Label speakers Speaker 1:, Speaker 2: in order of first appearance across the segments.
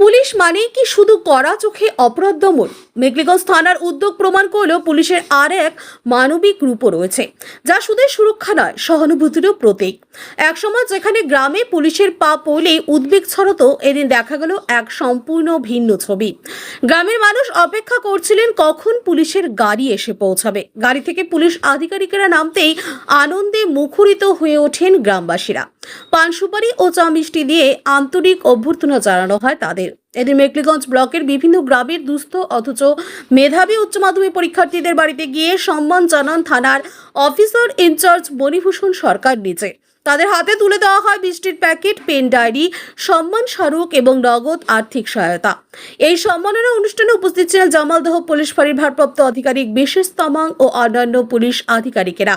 Speaker 1: Police মানেই কি শুধু কড়া চোখে অপরাধ দমন? মেঘলিগঞ্জ থানার উদ্যোগ প্রমাণ করলেও পুলিশের আর এক মানবিক রূপও রয়েছে, যা শুধু সুরক্ষা নয়, সহানুভূতিরও প্রতীক। একসময় যেখানে গ্রামে পুলিশের পা পড়লে উদ্বেগ ছড়াতো, এদিন দেখা গেল এক সম্পূর্ণ ভিন্ন ছবি। গ্রামের মানুষ অপেক্ষা করছিলেন কখন পুলিশের গাড়ি এসে পৌঁছাবে। গাড়ি থেকে পুলিশ আধিকারিকেরা নামতেই আনন্দে মুখরিত হয়ে ওঠেন গ্রামবাসীরা। পান সুপারি ও চা মিষ্টি দিয়ে আন্তরিক অভ্যর্থনা জানানো হয় তাদের। এদিন মেকলিগঞ্জ ব্লকের বিভিন্ন গ্রামের দুস্থ অথচ মেধাবী উচ্চ মাধ্যমিক পরীক্ষার্থীদের বাড়িতে গিয়ে সম্মান জানান থানার অফিসার ইনচার্জ মণিভূষণ সরকার নিচে তাদের হাতে তুলে দেওয়া হয় বৃষ্টির প্যাকেট, পেন ডায়েরি, সম্মান স্মারক এবং নগদ আর্থিক সহায়তা। এই সম্মাননা অনুষ্ঠানে উপস্থিত ছিলেন জামালদহ পুলিশ ফাঁড়ির ভারপ্রাপ্ত আধিকারিক বিশেষ তমাং ও অন্যান্য পুলিশ আধিকারিকেরা।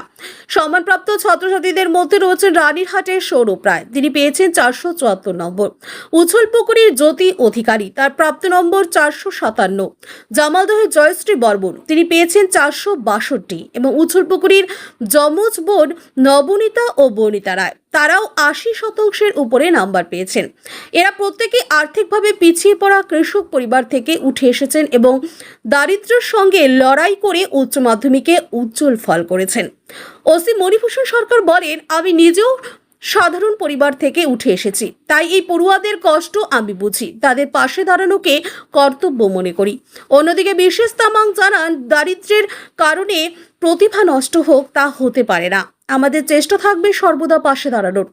Speaker 1: সম্মানপ্রাপ্ত ছাত্রছাত্রীদের মধ্যে রয়েছেন রানীরহাটের সৌরভ রায়। তিনি পেয়েছেন চারশো চুয়াত্তর নম্বর। উছল পুকুরীর জ্যোতি অধিকারী, তার প্রাপ্ত নম্বর চারশো সাতান্ন। জামালদহের জয়শ্রী বর্মন, তিনি পেয়েছেন চারশো বাষট্টি। এবং উছল পুকুরীর যমজ বোন নবনীতা ও বনিতা রায়। তারাও আশি শতাংশের উপরে নাম্বার পেয়েছেন। এরা প্রত্যেকে আর্থিকভাবে পিছিয়ে পড়া কৃষক পরিবার থেকে উঠে এসেছেন এবং দারিদ্র্যের সঙ্গে লড়াই করে উচ্চ মাধ্যমিকে উজ্জ্বল ফল করেছেন। ওসি মণিভূষণ সরকার বলেন, আমি নিজেও সাধারণ পরিবার থেকে উঠে এসেছি। তাই এই পড়ুয়াদের কষ্ট আমি বুঝি। তাদের পাশে দাঁড়ানোকে কর্তব্য মনে করি। অন্যদিকে বিশেষ তামাং জানান, দারিদ্র্যের কারণে প্রতিভা নষ্ট হোক তা হতে পারে না। আমাদের চেষ্টা থাকবে সর্বদা পাশে দাঁড়ানোর।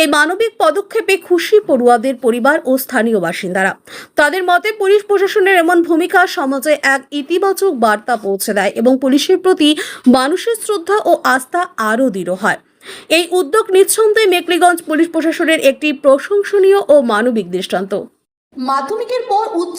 Speaker 1: এই মানবিক পদক্ষেপে খুশি পড়ুয়াদের পরিবার ও স্থানীয় বাসিন্দারা। তাদের মতে পুলিশ প্রশাসনের এমন ভূমিকা সমাজে এক ইতিবাচক বার্তা পৌঁছে দেয় এবং পুলিশের প্রতি মানুষের শ্রদ্ধা ও আস্থা আরও দৃঢ় হয়। এই উদ্যোগ নিঃসন্দেহে মেকলিগঞ্জ পুলিশ প্রশাসনের একটি প্রশংসনীয় ও মানবিক দৃষ্টান্ত।
Speaker 2: মাধ্যমিকের পর উচ্চ